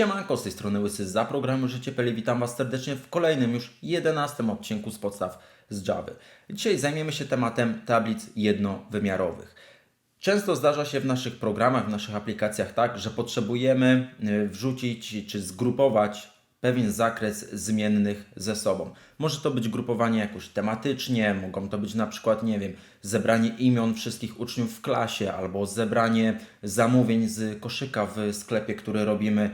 Siemanko, z tej strony Łysy z Zaprogramuj Życie.pl witam Was serdecznie w kolejnym już 11 odcinku z podstaw z Java. Dzisiaj zajmiemy się tematem tablic jednowymiarowych. Często zdarza się w naszych programach, w naszych aplikacjach tak, że potrzebujemy y, wrzucić czy zgrupować pewien zakres zmiennych ze sobą. Może to być grupowanie jakoś tematycznie, mogą to być na przykład, nie wiem, zebranie imion wszystkich uczniów w klasie albo zebranie zamówień z koszyka w sklepie, który robimy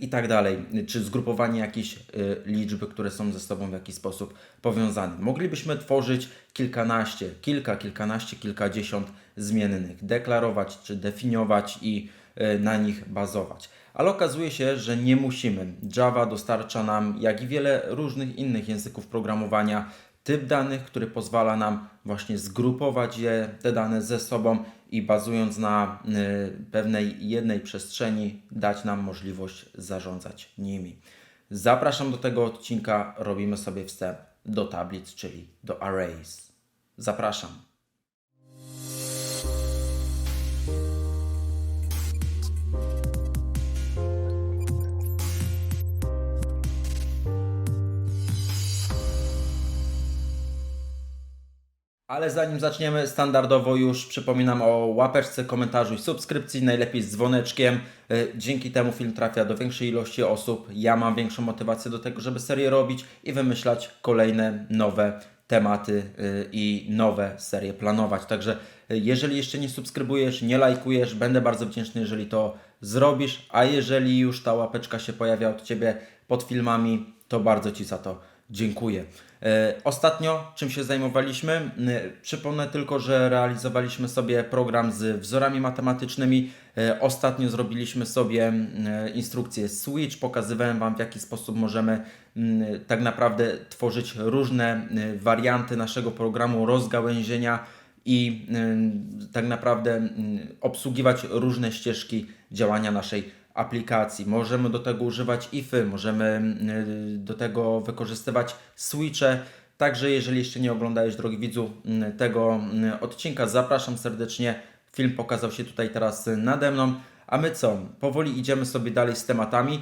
i tak dalej, czy zgrupowanie jakichś y, liczb, które są ze sobą w jakiś sposób powiązane. Moglibyśmy tworzyć kilkanaście, kilka, kilkanaście, kilkadziesiąt zmiennych, deklarować czy definiować i y, na nich bazować. Ale okazuje się, że nie musimy. Java dostarcza nam, jak i wiele różnych innych języków programowania, typ danych, który pozwala nam właśnie zgrupować je, te dane ze sobą i bazując na y, pewnej jednej przestrzeni, dać nam możliwość zarządzać nimi. Zapraszam do tego odcinka, robimy sobie wstęp do tablic, czyli do arrays. Zapraszam. Ale zanim zaczniemy, standardowo już przypominam o łapeczce, komentarzu i subskrypcji, najlepiej z dzwoneczkiem. Y, Dzięki temu film trafia do większej ilości osób. Ja mam większą motywację do tego, żeby serię robić i wymyślać kolejne nowe tematy y, i nowe serie planować. Także y, jeżeli jeszcze nie subskrybujesz, nie lajkujesz, będę bardzo wdzięczny, jeżeli to zrobisz. A jeżeli już ta łapeczka się pojawia od Ciebie pod filmami, to bardzo Ci za to dziękuję. E, Ostatnio czym się zajmowaliśmy? E, Przypomnę tylko, że realizowaliśmy sobie program z wzorami matematycznymi. E, Ostatnio zrobiliśmy sobie e, instrukcję Switch. Pokazywałem Wam, w jaki sposób możemy m, tak naprawdę tworzyć różne warianty naszego programu, rozgałęzienia i tak naprawdę obsługiwać różne ścieżki działania naszej aplikacji. Możemy do tego używać ify, możemy y, do tego wykorzystywać switche. Także jeżeli jeszcze nie oglądałeś, drogi widzu, y, tego y, odcinka, zapraszam serdecznie. Film pokazał się tutaj teraz nade mną. A my co? Powoli idziemy sobie dalej z tematami.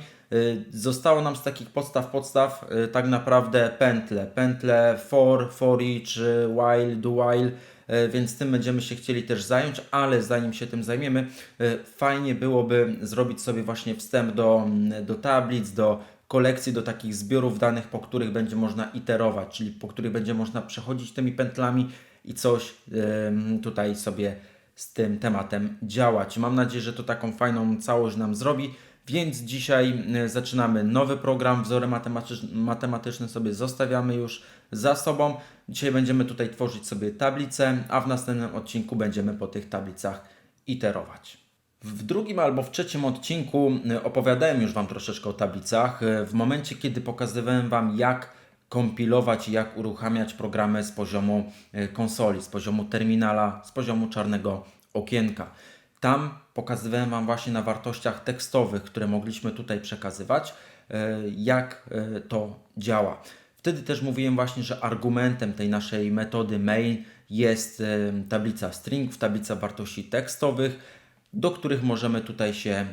Zostało nam z takich podstaw podstaw tak naprawdę pętle. Pętle for, for each, while, do while, więc tym będziemy się chcieli też zająć, ale zanim się tym zajmiemy, y, fajnie byłoby zrobić sobie właśnie wstęp do, mm, do tablic, do kolekcji, do takich zbiorów danych, po których będzie można iterować, czyli po których będzie można przechodzić tymi pętlami i coś tutaj sobie z tym tematem działać. Mam nadzieję, że to taką fajną całość nam zrobi. Więc dzisiaj y, zaczynamy nowy program, wzory matematycz- matematyczne sobie zostawiamy już za sobą. Dzisiaj będziemy tutaj tworzyć sobie tablice, a w następnym odcinku będziemy po tych tablicach iterować. W drugim albo w trzecim odcinku y, opowiadałem już Wam troszeczkę o tablicach. Y, W momencie, kiedy pokazywałem Wam, jak kompilować i jak uruchamiać programy z poziomu konsoli, z poziomu terminala, z poziomu czarnego okienka. Tam pokazywałem Wam właśnie na wartościach tekstowych, które mogliśmy tutaj przekazywać, y, jak y, to działa. Wtedy też mówiłem właśnie, że argumentem tej naszej metody main jest y, tablica string, tablica wartości tekstowych, do których możemy tutaj się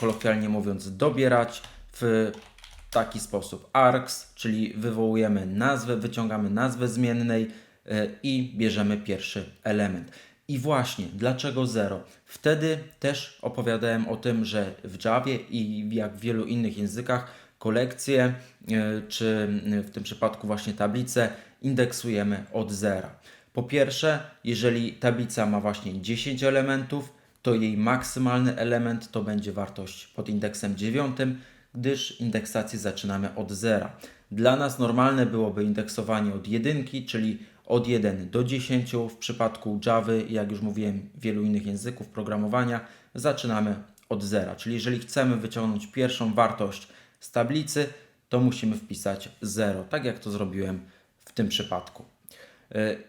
kolokwialnie mówiąc dobierać w taki sposób. args, czyli wywołujemy nazwę, wyciągamy nazwę zmiennej i bierzemy pierwszy element. I właśnie, dlaczego 0? Wtedy też opowiadałem o tym, że w Javie i jak w wielu innych językach kolekcje, y, czy w tym przypadku właśnie tablice, indeksujemy od zera. Po pierwsze, jeżeli tablica ma właśnie 10 elementów, to jej maksymalny element to będzie wartość pod indeksem 9, gdyż indeksację zaczynamy od zera. Dla nas normalne byłoby indeksowanie od jedynki, czyli od 1 do 10. W przypadku Java, jak już mówiłem, wielu innych języków programowania, zaczynamy od zera. Czyli jeżeli chcemy wyciągnąć pierwszą wartość z tablicy, to musimy wpisać 0, tak jak to zrobiłem w tym przypadku.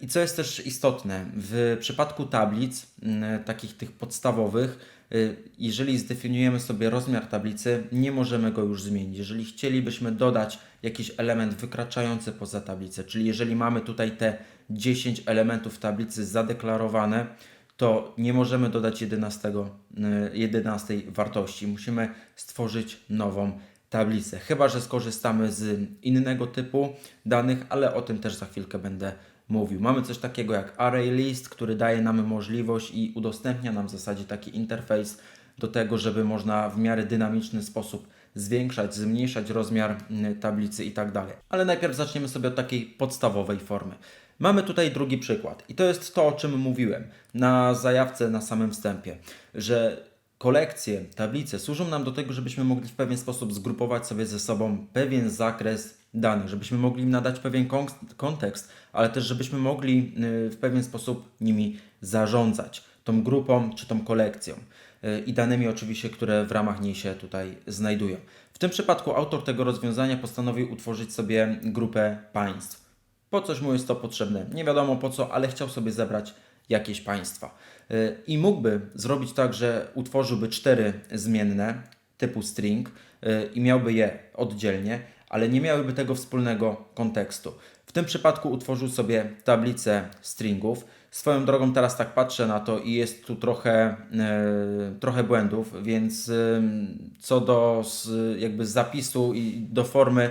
I co jest też istotne, w przypadku tablic, mm, takich tych podstawowych, y, jeżeli zdefiniujemy sobie rozmiar tablicy, nie możemy go już zmienić. Jeżeli chcielibyśmy dodać jakiś element wykraczający poza tablicę, czyli jeżeli mamy tutaj te 10 elementów tablicy zadeklarowane, to nie możemy dodać 11, y, 11 wartości. Musimy stworzyć nową tablicę. Chyba, że skorzystamy z innego typu danych, ale o tym też za chwilkę będę mówił. Mamy coś takiego jak array list, który daje nam możliwość i udostępnia nam w zasadzie taki interfejs do tego, żeby można w miarę dynamiczny sposób zwiększać, zmniejszać rozmiar mm, tablicy i tak dalej. Ale najpierw zaczniemy sobie od takiej podstawowej formy. Mamy tutaj drugi przykład i to jest to, o czym mówiłem na zajawce na samym wstępie, że kolekcje, tablice służą nam do tego, żebyśmy mogli w pewien sposób zgrupować sobie ze sobą pewien zakres danych, żebyśmy mogli im nadać pewien kon- kontekst, ale też żebyśmy mogli y, w pewien sposób nimi zarządzać, tą grupą czy tą kolekcją y, i danymi oczywiście, które w ramach niej się tutaj znajdują. W tym przypadku autor tego rozwiązania postanowił utworzyć sobie grupę państw. Po coś mu jest to potrzebne, nie wiadomo po co, ale chciał sobie zebrać jakieś państwa. Y, I mógłby zrobić tak, że utworzyłby cztery zmienne typu string i miałby je oddzielnie, ale nie miałyby tego wspólnego kontekstu. W tym przypadku utworzył sobie tablicę stringów. Swoją drogą teraz tak patrzę na to i jest tu trochę, y, trochę błędów, więc y, co do z, jakby zapisu i do formy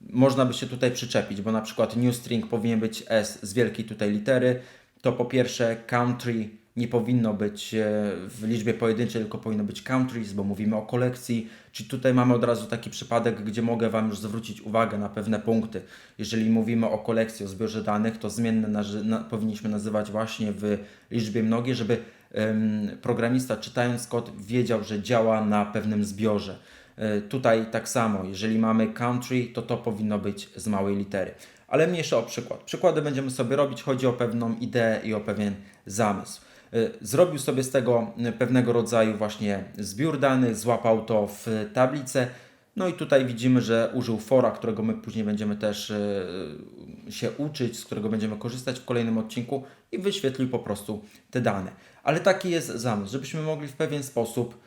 można by się tutaj przyczepić, bo na przykład new string powinien być S z wielkiej tutaj litery, to po pierwsze country nie powinno być e, w liczbie pojedynczej, tylko powinno być countries, bo mówimy o kolekcji. Czyli tutaj mamy od razu taki przypadek, gdzie mogę Wam już zwrócić uwagę na pewne punkty. Jeżeli mówimy o kolekcji, o zbiorze danych, to zmienne na, powinniśmy nazywać właśnie w liczbie mnogiej, żeby em, programista czytając kod wiedział, że działa na pewnym zbiorze. E, Tutaj tak samo, jeżeli mamy country, to to powinno być z małej litery. Ale mniejsza o przykład. Przykłady będziemy sobie robić, chodzi o pewną ideę i o pewien zamysł. Y, Zrobił sobie z tego y, pewnego rodzaju właśnie zbiór danych, złapał to w tablicę. No i tutaj widzimy, że użył fora, którego my później będziemy też y, się uczyć, z którego będziemy korzystać w kolejnym odcinku i wyświetlił po prostu te dane. Ale taki jest zamysł, żebyśmy mogli w pewien sposób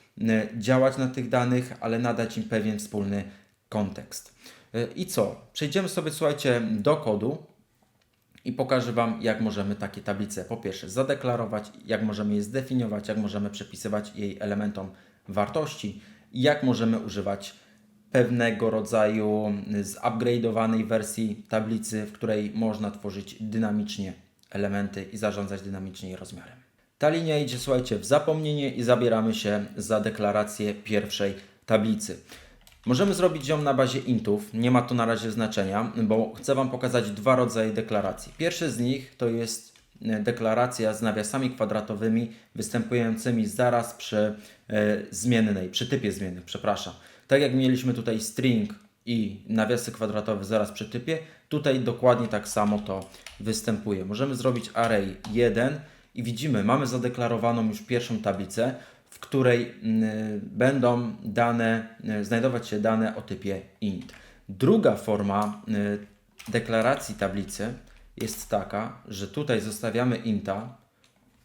działać na tych danych, ale nadać im pewien wspólny kontekst. I co? Przejdziemy sobie, słuchajcie, do kodu i pokażę Wam, jak możemy takie tablice po pierwsze zadeklarować, jak możemy je zdefiniować, jak możemy przypisywać jej elementom wartości jak możemy używać pewnego rodzaju zupgrade'owanej wersji tablicy, w której można tworzyć dynamicznie elementy i zarządzać dynamicznie jej rozmiarem. Ta linia idzie, słuchajcie, w zapomnienie i zabieramy się za deklarację pierwszej tablicy. Możemy zrobić ją na bazie intów, nie ma to na razie znaczenia, bo chcę Wam pokazać dwa rodzaje deklaracji. Pierwszy z nich to jest e, deklaracja z nawiasami kwadratowymi występującymi zaraz przy e, zmiennej, przy typie zmiennych, przepraszam. Tak jak mieliśmy tutaj string i nawiasy kwadratowe zaraz przy typie, tutaj dokładnie tak samo to występuje. Możemy zrobić array 1 i widzimy, mamy zadeklarowaną już pierwszą tablicę, w której mm, będą dane, y, znajdować się dane o typie int. Druga forma y, deklaracji tablicy jest taka, że tutaj zostawiamy inta,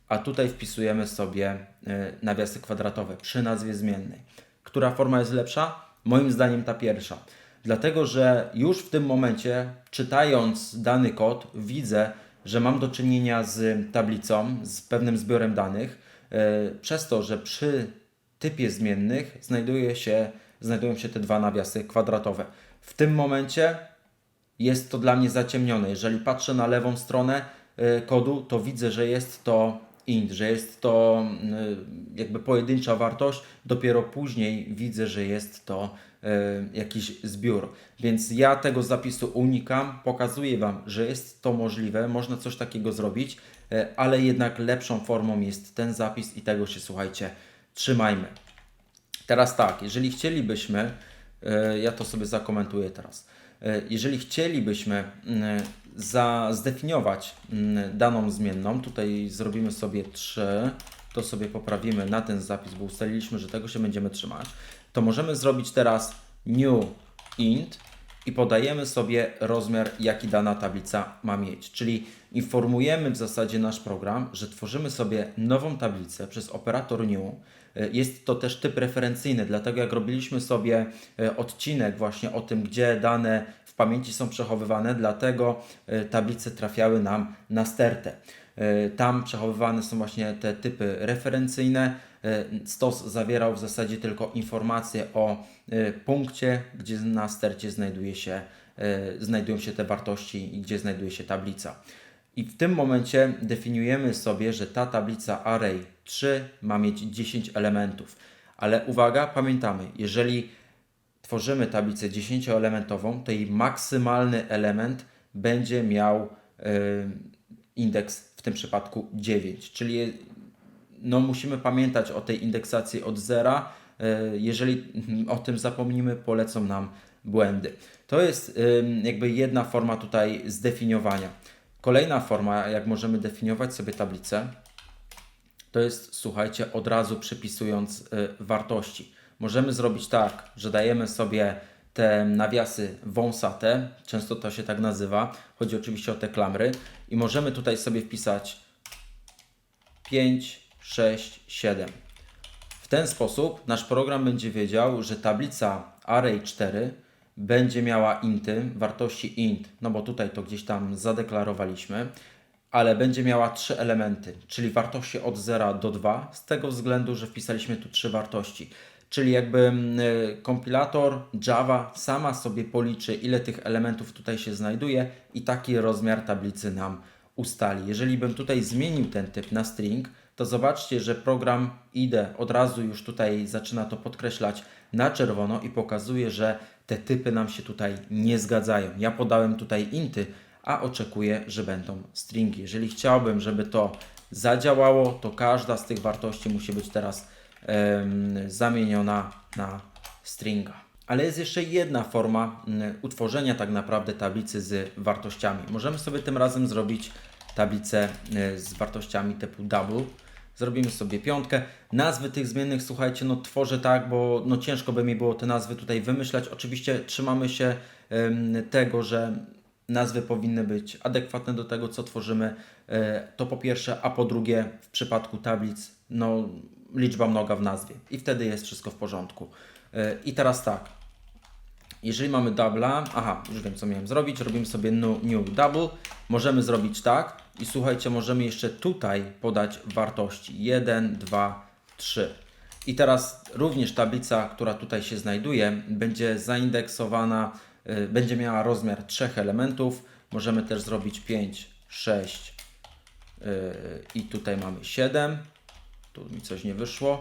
a tutaj wpisujemy sobie y, nawiasy kwadratowe przy nazwie zmiennej. Która forma jest lepsza? Moim zdaniem ta pierwsza. Dlatego, że już w tym momencie, czytając dany kod, widzę, że mam do czynienia z tablicą, z pewnym zbiorem danych, e, przez to, że przy typie zmiennych znajduje się, znajdują się te dwa nawiasy kwadratowe. W tym momencie jest to dla mnie zaciemnione. Jeżeli patrzę na lewą stronę y, kodu, to widzę, że jest to int, że jest to y, jakby pojedyncza wartość. Dopiero później widzę, że jest to jakiś zbiór. Więc ja tego zapisu unikam, pokazuję Wam, że jest to możliwe, można coś takiego zrobić, ale jednak lepszą formą jest ten zapis i tego się słuchajcie, trzymajmy. Teraz tak, jeżeli chcielibyśmy, e, ja to sobie zakomentuję teraz. E, Jeżeli chcielibyśmy mm, za, zdefiniować mm, daną zmienną, tutaj zrobimy sobie 3, to sobie poprawimy na ten zapis, bo ustaliliśmy, że tego się będziemy trzymać, to możemy zrobić teraz new int i podajemy sobie rozmiar, jaki dana tablica ma mieć. Czyli informujemy w zasadzie nasz program, że tworzymy sobie nową tablicę przez operator new. Jest to też typ referencyjny, dlatego jak robiliśmy sobie e, odcinek właśnie o tym, gdzie dane w pamięci są przechowywane, dlatego e, tablice trafiały nam na stertę. E, Tam przechowywane są właśnie te typy referencyjne. E, Stos zawierał w zasadzie tylko informacje o e, punkcie, gdzie na stercie znajduje się, e, znajdują się te wartości i gdzie znajduje się tablica. I w tym momencie definiujemy sobie, że ta tablica array 3 ma mieć 10 elementów. Ale uwaga, pamiętamy, jeżeli tworzymy tablicę 10-elementową, to jej maksymalny element będzie miał indeks w tym przypadku 9, czyli no, musimy pamiętać o tej indeksacji od zera. Y, Jeżeli o tym zapomnimy, polecą nam błędy. To jest jakby jedna forma tutaj zdefiniowania. Kolejna forma, jak możemy definiować sobie tablicę, to jest, słuchajcie, od razu przypisując y, wartości. Możemy zrobić tak, że dajemy sobie te nawiasy wąsate, często to się tak nazywa, chodzi oczywiście o te klamry, i możemy tutaj sobie wpisać 5, 6, 7. W ten sposób nasz program będzie wiedział, że tablica array 4 będzie miała inty, wartości int, no bo tutaj to gdzieś tam zadeklarowaliśmy, ale będzie miała trzy elementy, czyli wartości od 0 do 2, z tego względu, że wpisaliśmy tu trzy wartości. Czyli jakby mm, y, kompilator Java sama sobie policzy, ile tych elementów tutaj się znajduje i taki rozmiar tablicy nam ustali. Jeżeli bym tutaj zmienił ten typ na string, to zobaczcie, że program IDE od razu już tutaj zaczyna to podkreślać na czerwono i pokazuje, że te typy nam się tutaj nie zgadzają. Ja podałem tutaj inty, a oczekuję, że będą stringi. Jeżeli chciałbym, żeby to zadziałało, to każda z tych wartości musi być teraz zamieniona na stringa. Ale jest jeszcze jedna forma mm, utworzenia tak naprawdę tablicy z wartościami. Możemy sobie tym razem zrobić tablicę y, z wartościami typu double. Zrobimy sobie piątkę. Nazwy tych zmiennych, słuchajcie, no tworzę tak, bo no ciężko by mi było te nazwy tutaj wymyślać. Oczywiście trzymamy się tego, że nazwy powinny być adekwatne do tego, co tworzymy. E, To po pierwsze, a po drugie, w przypadku tablic, no liczba mnoga w nazwie i wtedy jest wszystko w porządku. E, I teraz tak, jeżeli mamy double'a, aha, już wiem co miałem zrobić, robimy sobie new, new double, możemy zrobić tak i słuchajcie, możemy jeszcze tutaj podać wartości 1, 2, 3. I teraz również tablica, która tutaj się znajduje, będzie zaindeksowana, y, będzie miała rozmiar trzech elementów. Możemy też zrobić 5, 6 yy, i tutaj mamy 7. Tu mi coś nie wyszło.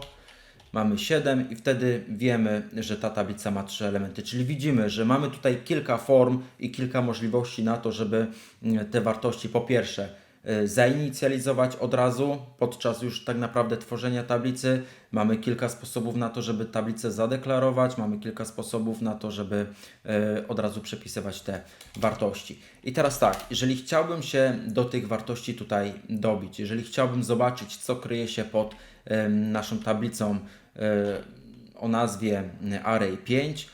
Mamy 7 i wtedy wiemy, że ta tablica ma trzy elementy. Czyli widzimy, że mamy tutaj kilka form i kilka możliwości na to, żeby mm, te wartości po pierwsze y, zainicjalizować od razu podczas już tak naprawdę tworzenia tablicy. Mamy kilka sposobów na to, żeby tablicę zadeklarować, mamy kilka sposobów na to, żeby y, od razu przepisywać te wartości. I teraz tak, jeżeli chciałbym się do tych wartości tutaj dobić, jeżeli chciałbym zobaczyć, co kryje się pod naszą tablicą y, o nazwie Array 5,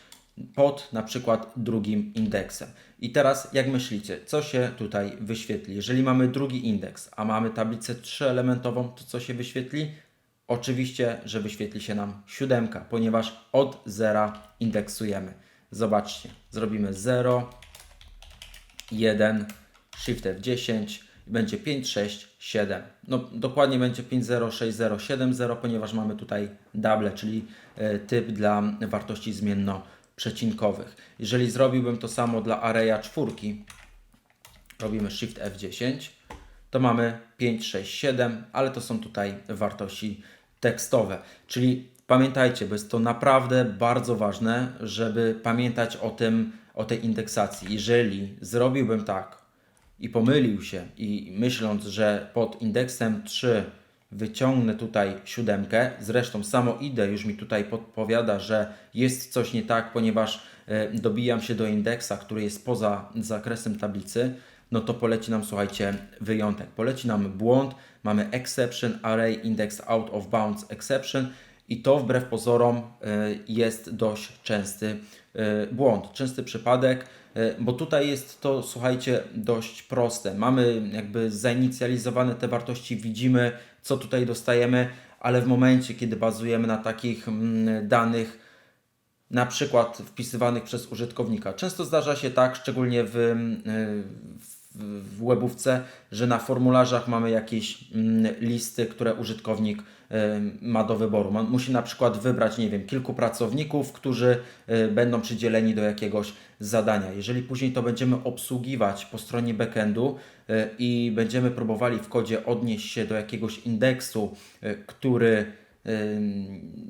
pod na przykład drugim indeksem. I teraz jak myślicie, co się tutaj wyświetli? Jeżeli mamy drugi indeks, a mamy tablicę trzyelementową, to co się wyświetli? Oczywiście, że wyświetli się nam siódemka, ponieważ od zera indeksujemy. Zobaczcie, zrobimy 0, 1, Shift F10 i będzie 5, 6, 7. No dokładnie będzie 5, 0, 6, 0, 7, 0, ponieważ mamy tutaj double, czyli e, typ dla wartości zmienno-przecinkowych. Jeżeli zrobiłbym to samo dla arraya czwórki, robimy Shift F10, to mamy 5, 6, 7, ale to są tutaj wartości tekstowe. Czyli pamiętajcie, bo jest to naprawdę bardzo ważne, żeby pamiętać o tym, o tej indeksacji. Jeżeli zrobiłbym tak i pomylił się i myśląc, że pod indeksem 3 wyciągnę tutaj siódemkę, zresztą samo IDE już mi tutaj podpowiada, że jest coś nie tak, ponieważ e, dobijam się do indeksa, który jest poza zakresem tablicy, no to poleci nam, słuchajcie, wyjątek. Poleci nam błąd, mamy exception, array index out of bounds exception i to wbrew pozorom y, jest dość częsty y, błąd, częsty przypadek, bo tutaj jest to, słuchajcie, dość proste. Mamy jakby zainicjalizowane te wartości, widzimy, co tutaj dostajemy, ale w momencie, kiedy bazujemy na takich mm, danych, na przykład wpisywanych przez użytkownika. Często zdarza się tak, szczególnie w, y, w w, webówce, że na formularzach mamy jakieś mm, listy, które użytkownik ma do wyboru. Musi na przykład wybrać, nie wiem, kilku pracowników, którzy y, będą przydzieleni do jakiegoś zadania. Jeżeli później to będziemy obsługiwać po stronie backendu y, i będziemy próbowali w kodzie odnieść się do jakiegoś indeksu, y, który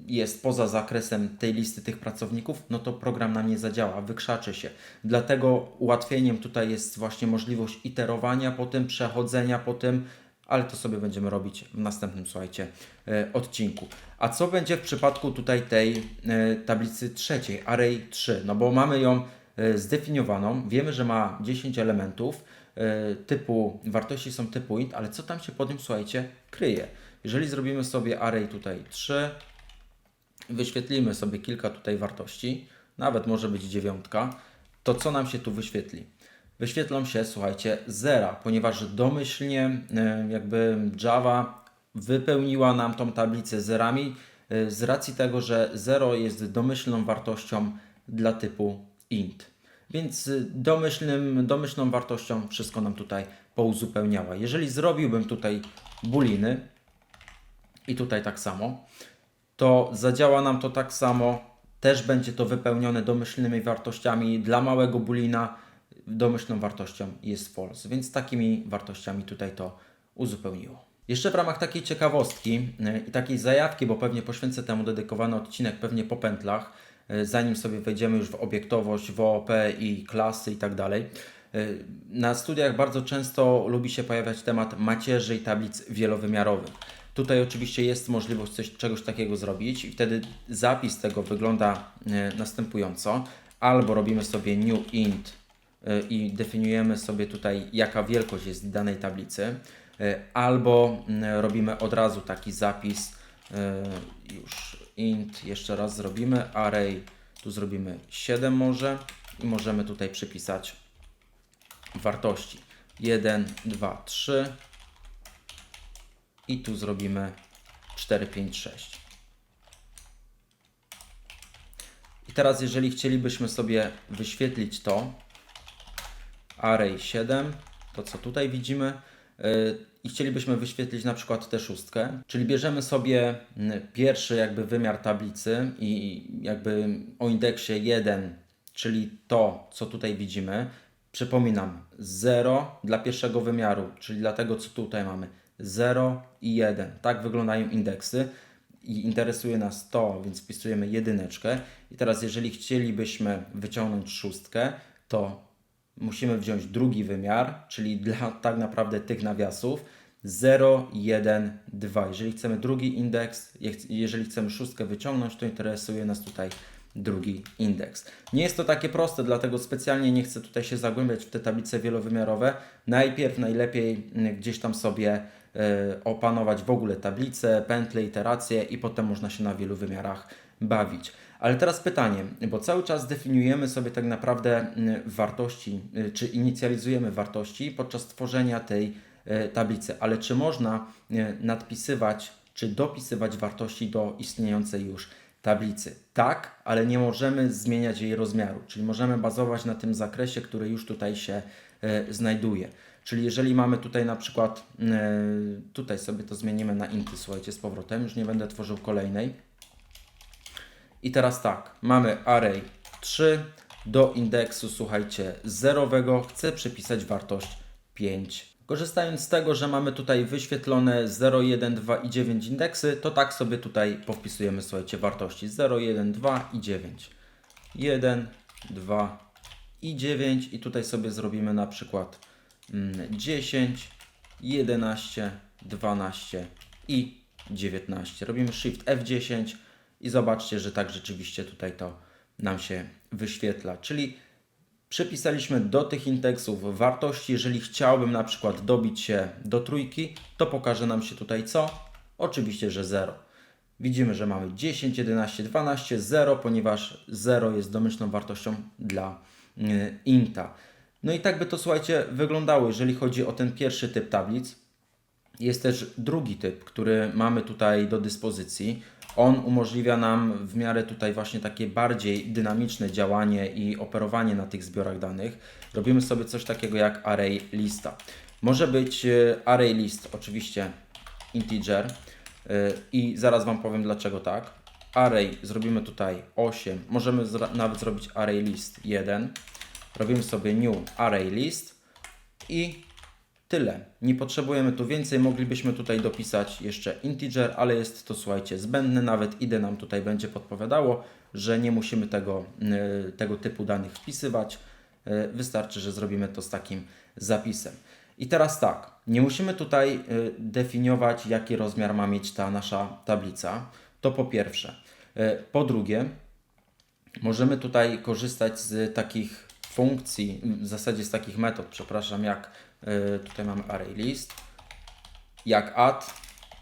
jest poza zakresem tej listy tych pracowników, no to program nam nie zadziała, wykrzaczy się. Dlatego ułatwieniem tutaj jest właśnie możliwość iterowania po tym, przechodzenia po tym, ale to sobie będziemy robić w następnym, słuchajcie, e, odcinku. A co będzie w przypadku tutaj tej e, tablicy trzeciej, array 3? No bo mamy ją e, zdefiniowaną, wiemy, że ma 10 elementów, typu, wartości są typu int, ale co tam się pod nim, słuchajcie, kryje? Jeżeli zrobimy sobie array tutaj 3, wyświetlimy sobie kilka tutaj wartości, nawet może być dziewiątka, to co nam się tu wyświetli? Wyświetlą się, słuchajcie, zera, ponieważ domyślnie e, jakby Java wypełniła nam tą tablicę zerami e, z racji tego, że 0 jest domyślną wartością dla typu int. Więc domyślnym, domyślną wartością wszystko nam tutaj pouzupełniała. Jeżeli zrobiłbym tutaj buliny i tutaj tak samo, to zadziała nam to tak samo. Też będzie to wypełnione domyślnymi wartościami. Dla małego bulina domyślną wartością jest false, więc takimi wartościami tutaj to uzupełniło. Jeszcze w ramach takiej ciekawostki yy, i takiej zajawki, bo pewnie poświęcę temu dedykowany odcinek pewnie po pętlach, yy, zanim sobie wejdziemy już w obiektowość, w OOP i klasy i tak dalej. Yy, Na studiach bardzo często lubi się pojawiać temat macierzy i tablic wielowymiarowych. Tutaj oczywiście jest możliwość coś, czegoś takiego zrobić i wtedy zapis tego wygląda e, następująco. Albo robimy sobie new int e, i definiujemy sobie tutaj jaka wielkość jest danej tablicy, e, albo mm, robimy od razu taki zapis już int, jeszcze raz zrobimy array, tu zrobimy 7 może i możemy tutaj przypisać wartości 1, 2, 3 i tu zrobimy 4, 5, 6. I teraz jeżeli chcielibyśmy sobie wyświetlić to array 7, to co tutaj widzimy yy, i chcielibyśmy wyświetlić na przykład tę szóstkę, czyli bierzemy sobie mm, pierwszy jakby wymiar tablicy i jakby o indeksie 1, czyli to co tutaj widzimy, Przypominam, 0 dla pierwszego wymiaru, czyli dla tego, co tutaj mamy. 0 i 1. Tak wyglądają indeksy. I interesuje nas to, więc wpisujemy jedyneczkę. I teraz, jeżeli chcielibyśmy wyciągnąć szóstkę, to musimy wziąć drugi wymiar, czyli dla tak naprawdę tych nawiasów 0, 1, 2. Jeżeli chcemy drugi indeks, jeżeli chcemy szóstkę wyciągnąć, to interesuje nas tutaj drugi indeks. Nie jest to takie proste, dlatego specjalnie nie chcę tutaj się zagłębiać w te tablice wielowymiarowe. Najpierw najlepiej mm, gdzieś tam sobie opanować w ogóle tablice, pętle, iteracje i potem można się na wielu wymiarach bawić. Ale teraz pytanie, bo cały czas definiujemy sobie tak naprawdę mm, wartości, y, czy inicjalizujemy wartości podczas tworzenia tej e, tablicy, ale czy można e, nadpisywać, czy dopisywać wartości do istniejącej już tablicy. Tak, ale nie możemy zmieniać jej rozmiaru, czyli możemy bazować na tym zakresie, który już tutaj się e, znajduje. Czyli jeżeli mamy tutaj na przykład, e, tutaj sobie to zmienimy na inty, słuchajcie, z powrotem, już nie będę tworzył kolejnej. I teraz tak, mamy array 3, do indeksu, słuchajcie, zerowego chcę przepisać wartość 5 Korzystając z tego, że mamy tutaj wyświetlone 0, 1, 2 i 9 indeksy, to tak sobie tutaj powpisujemy, słuchajcie, wartości 0, 1, 2 i 9. 1, 2 i 9 i tutaj sobie zrobimy na przykład 10, 11, 12 i 19. Robimy Shift F10 i zobaczcie, że tak rzeczywiście tutaj to nam się wyświetla. Czyli Przypisaliśmy do tych indeksów wartości. Jeżeli chciałbym na przykład dobić się do trójki, to pokaże nam się tutaj co? Oczywiście, że 0. Widzimy, że mamy 10, 11, 12, 0, ponieważ 0 jest domyślną wartością dla y, inta. No i tak by to, słuchajcie, wyglądało, jeżeli chodzi o ten pierwszy typ tablic. Jest też drugi typ, który mamy tutaj do dyspozycji. On umożliwia nam w miarę tutaj właśnie takie bardziej dynamiczne działanie i operowanie na tych zbiorach danych. Robimy sobie coś takiego jak array lista. Może być e, array list oczywiście integer e, i zaraz Wam powiem dlaczego tak. Array zrobimy tutaj 8, możemy nawet zrobić array list 1. Robimy sobie new array list i tyle. Nie potrzebujemy tu więcej, moglibyśmy tutaj dopisać jeszcze integer, ale jest to słuchajcie zbędne, nawet IDE nam tutaj będzie podpowiadało, że nie musimy tego, y, tego typu danych wpisywać. Y, Wystarczy, że zrobimy to z takim zapisem. I teraz tak, nie musimy tutaj y, definiować, jaki rozmiar ma mieć ta nasza tablica. To po pierwsze. Po drugie, możemy tutaj korzystać z takich funkcji, w zasadzie z takich metod, przepraszam, jak y, tutaj mamy array list, jak add,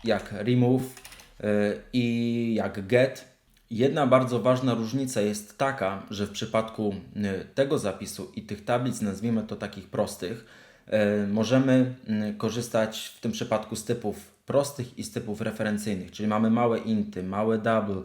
jak remove y, i jak get. Jedna bardzo ważna różnica jest taka, że w przypadku y, tego zapisu i tych tablic, nazwijmy to takich prostych, możemy korzystać w tym przypadku z typów prostych i z typów referencyjnych, czyli mamy małe inty, małe double,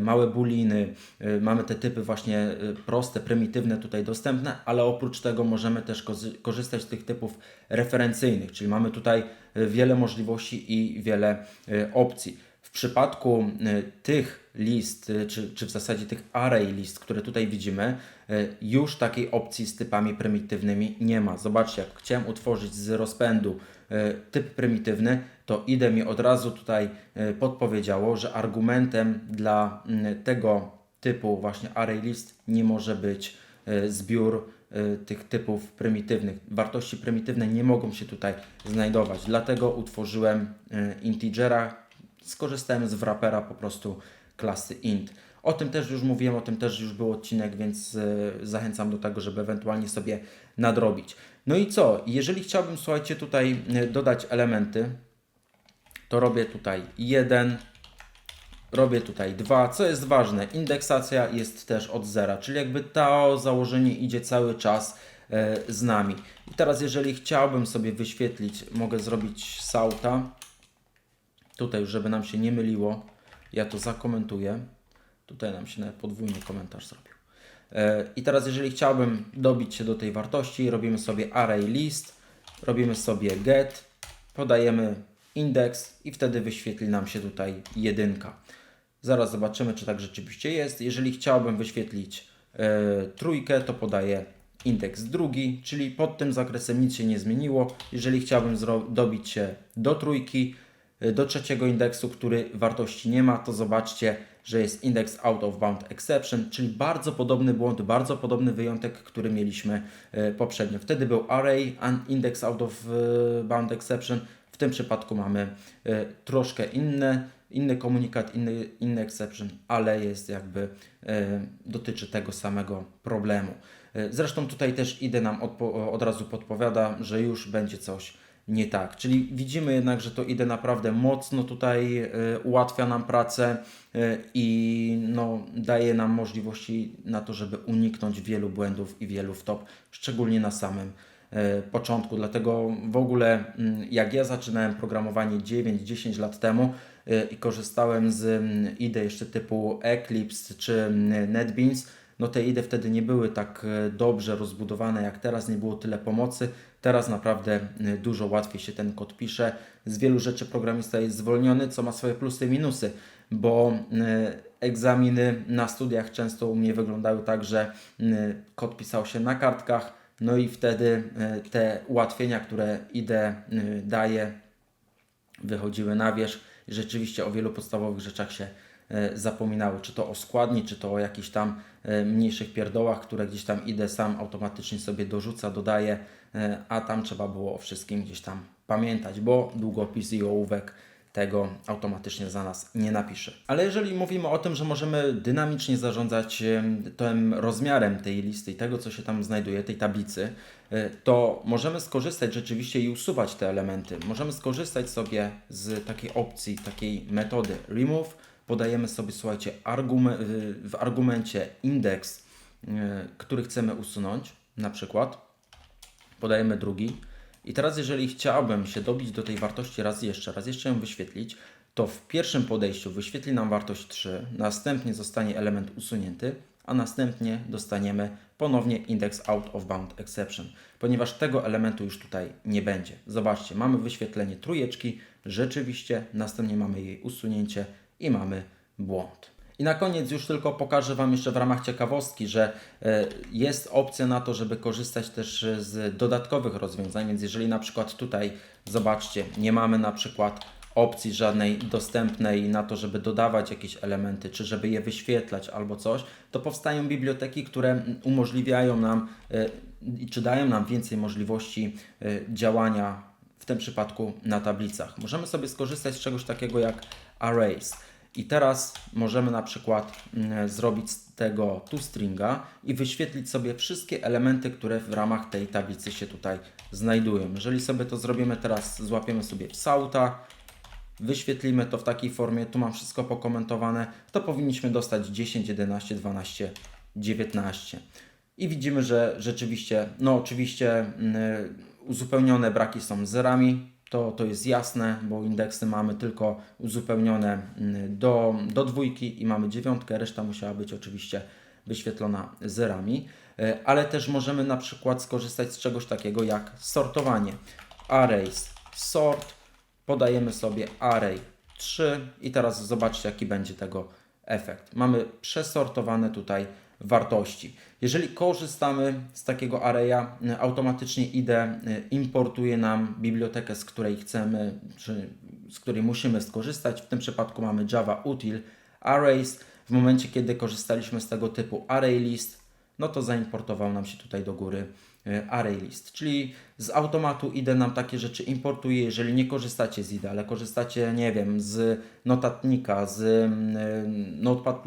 małe booliny, y, mamy te typy właśnie y, proste, prymitywne tutaj dostępne, ale oprócz tego możemy też korzystać z tych typów referencyjnych, czyli mamy tutaj wiele możliwości i wiele opcji. Przypadku y, tych list, y, czy, czy w zasadzie tych array list, które tutaj widzimy, y, już takiej opcji z typami prymitywnymi nie ma. Zobaczcie, jak chciałem utworzyć z rozpędu typ prymitywny, to IDE mi od razu tutaj podpowiedziało, że argumentem dla tego typu właśnie array list nie może być zbiór tych typów prymitywnych. Wartości prymitywne nie mogą się tutaj znajdować. Dlatego utworzyłem integera, skorzystałem z wrapera po prostu klasy int. O tym też już mówiłem, o tym też już był odcinek, więc y, zachęcam do tego, żeby ewentualnie sobie nadrobić. No i co? Jeżeli chciałbym, słuchajcie, tutaj y, dodać elementy, to robię tutaj jeden, robię tutaj 2. Co jest ważne, indeksacja jest też od zera, czyli jakby to założenie idzie cały czas e, z nami. I teraz jeżeli chciałbym sobie wyświetlić, mogę zrobić sauta. Tutaj żeby nam się nie myliło, ja to zakomentuję. Tutaj nam się nawet podwójny komentarz zrobił. E, I teraz jeżeli chciałbym dobić się do tej wartości, robimy sobie array list, robimy sobie get, podajemy indeks i wtedy wyświetli nam się tutaj jedynka. Zaraz zobaczymy, czy tak rzeczywiście jest. Jeżeli chciałbym wyświetlić e, trójkę, to podaję indeks drugi, czyli pod tym zakresem nic się nie zmieniło. Jeżeli chciałbym dobić się do trójki, do trzeciego indeksu, który wartości nie ma, to zobaczcie, że jest indeks out of bound exception, czyli bardzo podobny błąd, bardzo podobny wyjątek, który mieliśmy e, poprzednio. Wtedy był array and index out of e, bound exception. W tym przypadku mamy troszkę inne, inny komunikat, inny, inny exception, ale jest jakby dotyczy tego samego problemu. Zresztą tutaj też IDE nam odpo- od razu podpowiada, że już będzie coś nie tak. Czyli widzimy jednak, że to IDE naprawdę mocno tutaj e, ułatwia nam pracę e, i no, daje nam możliwości na to, żeby uniknąć wielu błędów i wielu wtop, szczególnie na samym e, początku. Dlatego w ogóle mm, jak ja zaczynałem programowanie 9-10 lat temu i korzystałem z mm, IDE jeszcze typu Eclipse czy mm, NetBeans, no te IDE wtedy nie były tak e, dobrze rozbudowane jak teraz, nie było tyle pomocy. Teraz naprawdę e, dużo łatwiej się ten kod pisze. Z wielu rzeczy programista jest zwolniony, co ma swoje plusy i minusy, bo e, egzaminy na studiach często u mnie wyglądały tak, że kod pisał się na kartkach, no i wtedy te ułatwienia, które IDE daje, wychodziły na wierzch rzeczywiście o wielu podstawowych rzeczach się e, zapominało, czy to o składni, czy to o jakichś tam e, mniejszych pierdołach, które gdzieś tam idę sam automatycznie sobie dorzuca, dodaje, e, a tam trzeba było o wszystkim gdzieś tam pamiętać, bo długopis i ołówek tego automatycznie za nas nie napisze. Ale jeżeli mówimy o tym, że możemy dynamicznie zarządzać em, tym rozmiarem tej listy i tego, co się tam znajduje, tej tablicy, e, to możemy skorzystać rzeczywiście i usuwać te elementy. Możemy skorzystać sobie z takiej opcji, takiej metody remove. Podajemy sobie, słuchajcie, argume- y, w argumencie indeks, y, który chcemy usunąć, na przykład podajemy drugi. I teraz, jeżeli chciałbym się dobić do tej wartości raz jeszcze, raz jeszcze ją wyświetlić, to w pierwszym podejściu wyświetli nam wartość 3, następnie zostanie element usunięty, a następnie dostaniemy ponownie index out of bound exception, ponieważ tego elementu już tutaj nie będzie. Zobaczcie, mamy wyświetlenie trójeczki, rzeczywiście, następnie mamy jej usunięcie i mamy błąd. I na koniec już tylko pokażę Wam jeszcze w ramach ciekawostki, że e, jest opcja na to, żeby korzystać też e, z dodatkowych rozwiązań, więc jeżeli na przykład tutaj, zobaczcie, nie mamy na przykład opcji żadnej dostępnej na to, żeby dodawać jakieś elementy, czy żeby je wyświetlać albo coś, to powstają biblioteki, które umożliwiają nam, e, czy dają nam więcej możliwości działania w tym przypadku na tablicach. Możemy sobie skorzystać z czegoś takiego jak arrays. I teraz możemy na przykład mm, zrobić z tego toStringa i wyświetlić sobie wszystkie elementy, które w ramach tej tablicy się tutaj znajdują. Jeżeli sobie to zrobimy teraz, złapiemy sobie w sauta, wyświetlimy to w takiej formie, tu mam wszystko pokomentowane, to powinniśmy dostać 10, 11, 12, 19. I widzimy, że rzeczywiście, no oczywiście mm, uzupełnione braki są zerami, to, to jest jasne, bo indeksy mamy tylko uzupełnione mm, do, do dwójki i mamy dziewiątkę, reszta musiała być oczywiście wyświetlona zerami, E, ale też możemy na przykład skorzystać z czegoś takiego jak sortowanie. Arrays sort, podajemy sobie array 3 i teraz zobaczcie jaki będzie tego efekt. Mamy przesortowane tutaj wartości. Jeżeli korzystamy z takiego arraya, y, automatycznie IDE importuje nam bibliotekę, z której chcemy, czy z której musimy skorzystać. W tym przypadku mamy Java Util Arrays. W momencie, kiedy korzystaliśmy z tego typu array list, no to zaimportował nam się tutaj do góry y, array list, czyli z automatu IDE nam takie rzeczy importuje, jeżeli nie korzystacie z IDE, ale korzystacie, nie wiem, z notatnika, z y, Notepad++,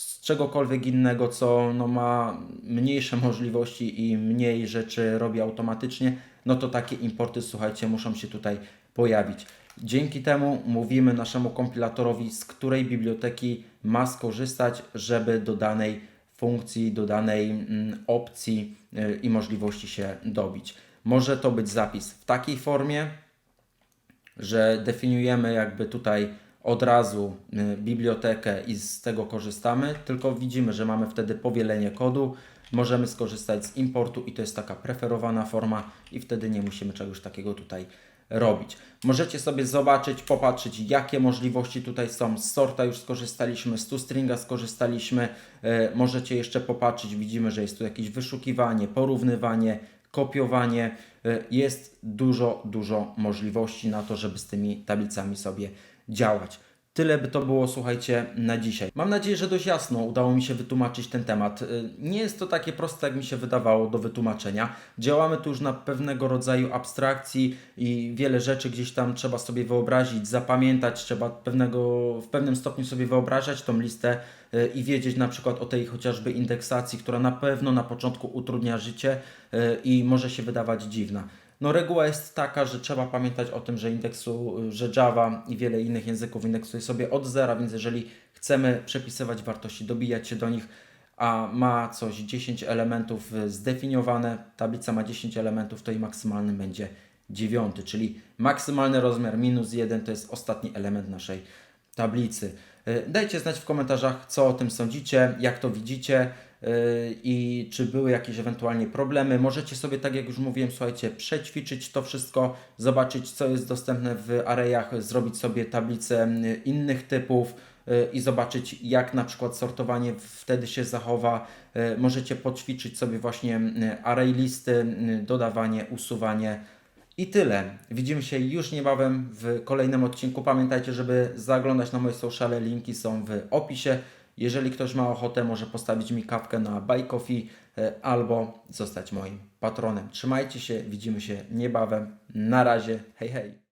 z czegokolwiek innego, co no, ma mniejsze możliwości i mniej rzeczy robi automatycznie, no to takie importy, słuchajcie, muszą się tutaj pojawić. Dzięki temu mówimy naszemu kompilatorowi, z której biblioteki ma skorzystać, żeby do danej funkcji, do danej mm, opcji y, i możliwości się dobić. Może to być zapis w takiej formie, że definiujemy jakby tutaj od razu y, bibliotekę i z tego korzystamy, tylko widzimy, że mamy wtedy powielenie kodu, możemy skorzystać z importu i to jest taka preferowana forma i wtedy nie musimy czegoś takiego tutaj robić. Możecie sobie zobaczyć, popatrzeć, jakie możliwości tutaj są. Z sorta już skorzystaliśmy, z toStringa skorzystaliśmy. E, możecie jeszcze popatrzeć, widzimy, że jest tu jakieś wyszukiwanie, porównywanie, kopiowanie. E, jest dużo, dużo możliwości na to, żeby z tymi tablicami sobie działać. Tyle by to było, słuchajcie, na dzisiaj. Mam nadzieję, że dość jasno udało mi się wytłumaczyć ten temat. Y, Nie jest to takie proste, jak mi się wydawało do wytłumaczenia. Działamy tu już na pewnego rodzaju abstrakcji i wiele rzeczy gdzieś tam trzeba sobie wyobrazić, zapamiętać, trzeba pewnego, w pewnym stopniu sobie wyobrażać tą listę y, i wiedzieć na przykład o tej chociażby indeksacji, która na pewno na początku utrudnia życie y, i może się wydawać dziwna. No reguła jest taka, że trzeba pamiętać o tym, że indeksu, że Java i wiele innych języków indeksuje sobie od zera, więc jeżeli chcemy przepisywać wartości, dobijać się do nich, a ma coś 10 elementów zdefiniowane, tablica ma 10 elementów, to i maksymalny będzie 9, czyli maksymalny rozmiar minus 1 to jest ostatni element naszej tablicy. Dajcie znać w komentarzach, co o tym sądzicie, jak to widzicie i czy były jakieś ewentualnie problemy. Możecie sobie, tak jak już mówiłem, słuchajcie, przećwiczyć to wszystko, zobaczyć, co jest dostępne w arrayach, zrobić sobie tablicę innych typów yy, i zobaczyć, jak na przykład sortowanie wtedy się zachowa. Yy, Możecie poćwiczyć sobie właśnie array listy, dodawanie, usuwanie. I tyle. Widzimy się już niebawem w kolejnym odcinku. Pamiętajcie, żeby zaglądać na moje sociale, linki są w opisie. Jeżeli ktoś ma ochotę, może postawić mi kawkę na Buy Coffee albo zostać moim patronem. Trzymajcie się, widzimy się niebawem. Na razie, hej hej.